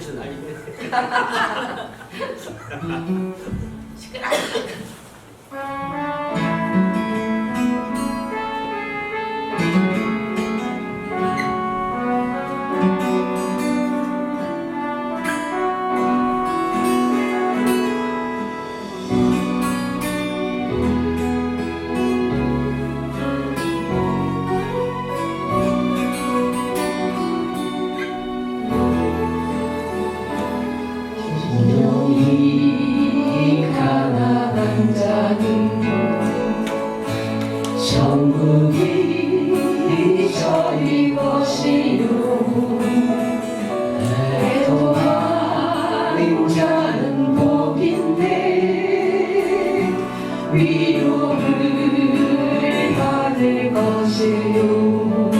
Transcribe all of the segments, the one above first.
바쁘신 아닌데. 음. 시끄러워. 천국이 저리 것이요. 애도하는 자는 복인데 위로를 받을 것이요.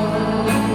Oh.